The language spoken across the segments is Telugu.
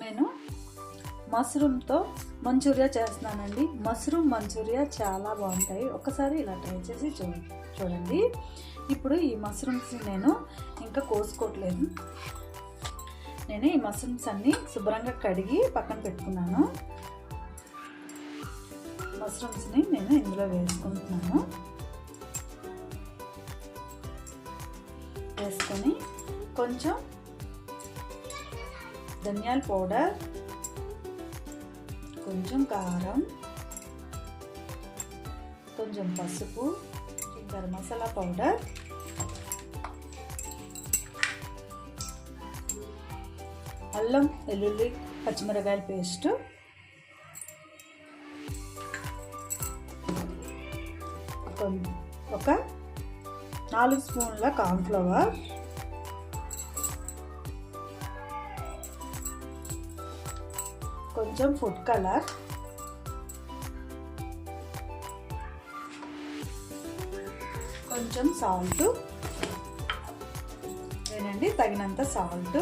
నేను మష్రూమ్తో మంచూరియా చేస్తున్నానండి. మష్రూమ్ మంచూరియా చాలా బాగుంటాయి. ఒకసారి ఇలా ట్రై చేసి చూ చూడండి. ఇప్పుడు ఈ మష్రూమ్స్ నేను ఇంకా కోసుకోవట్లేదు. నేను ఈ మష్రూమ్స్ అన్నీ శుభ్రంగా కడిగి పక్కన పెట్టుకున్నాను. మష్రూమ్స్ని నేను ఇందులో వేసుకుంటున్నాను. వేసుకొని కొంచెం ధనియాల పౌడర్ కొంచెం కారం కొంచెం పసుపు గరం మసాలా పౌడర్. అల్లం వెల్లుల్లి పచ్చిమిరకాయల పేస్ట్. ఒక నాలుగు స్పూన్ల కార్న్ఫ్లవర్. కొంచెం ఫుడ్ కలర్ కొంచెం సాల్ట్ ఏనండి తగినంత సాల్ట్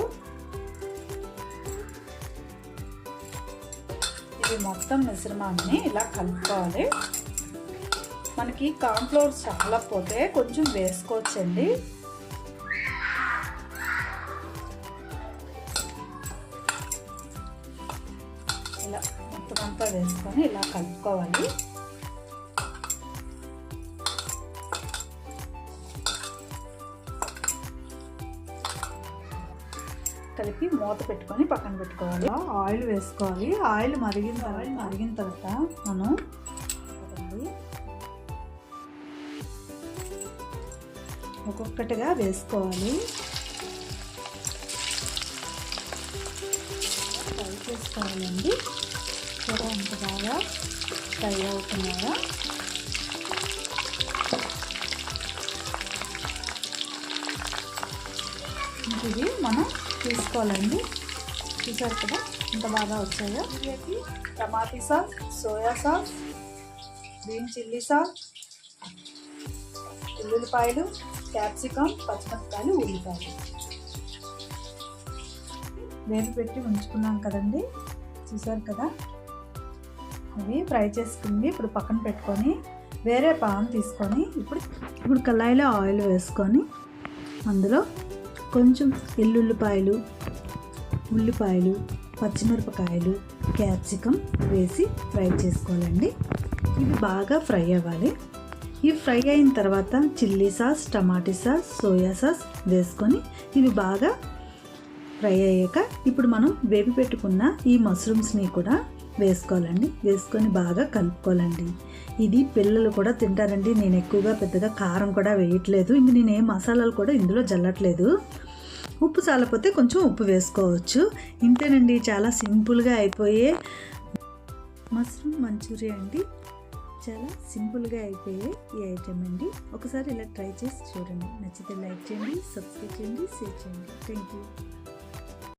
ఇది మొత్తం మిశ్రమాన్ని ఇలా కలుపుకోవాలి. మనకి కార్న్ఫ్లోర్ చాలా పోతే కొంచెం వేసుకోవచ్చండి. ఇలా మొత్తం అంతా వేసుకొని ఇలా కలుపుకోవాలి. కలిపి మూత పెట్టుకొని పక్కన పెట్టుకోవాలి. ఆయిల్ వేసుకోవాలి. ఆయిల్ మరిగిన తర్వాత మరిగిన తర్వాత మనం ఒక్కొక్కటిగా వేసుకోవాలి ఫ్రై చేసుకోవాలండి. చూడ అంత బాగా ఫ్రై అవుతున్నాయా? ఇది మనం తీసుకోవాలండి. చూసారు కదా ఇంత బాగా వచ్చాయో? ఇవి tomato sauce soya sauce green chilli sauce ఉల్లిపాయలు క్యాప్సికమ్ పచ్చిమిరపకాయలు ఉల్లిపాయలు. వేపు పెట్టి ఉంచుకున్నాం కదండి. చూసారు కదా? అవి ఫ్రై చేసుకుంది ఇప్పుడు పక్కన పెట్టుకొని వేరే పాన్ తీసుకొని ఇప్పుడు ఇప్పుడు కళాయిలో ఆయిల్ వేసుకొని అందులో కొంచెం ఎల్లుల్లిపాయలు ఉల్లిపాయలు పచ్చిమిరపకాయలు క్యాప్సికమ్ వేసి ఫ్రై చేసుకోవాలండి. ఇవి బాగా ఫ్రై అవ్వాలి. ఇవి ఫ్రై అయిన తర్వాత chilli sauce tomato sauce soya sauce వేసుకొని ఇవి బాగా ఫ్రై అయ్యాక ఇప్పుడు మనం వేపి పెట్టుకున్న ఈ మష్రూమ్స్ని కూడా వేసుకోవాలండి. వేసుకొని బాగా కలుపుకోవాలండి. ఇది పిల్లలు కూడా తింటారండి. నేను ఎక్కువగా పెద్దగా కారం కూడా వేయట్లేదు. ఇంక నేను ఏ మసాలాలు కూడా ఇందులో జల్లట్లేదు. ఉప్పు చాలపోతే కొంచెం ఉప్పు వేసుకోవచ్చు. ఇంతేనండి. చాలా సింపుల్గా అయిపోయే మష్రూమ్ మంచూరియా అండి. చాలా సింపుల్గా అయిపోయే ఈ ఐటెం అండి. ఒకసారి ఇలా ట్రై చేసి చూడండి. నచ్చితే లైక్ చేయండి సబ్స్క్రైబ్ చేయండి షేర్ చేయండి. Thank you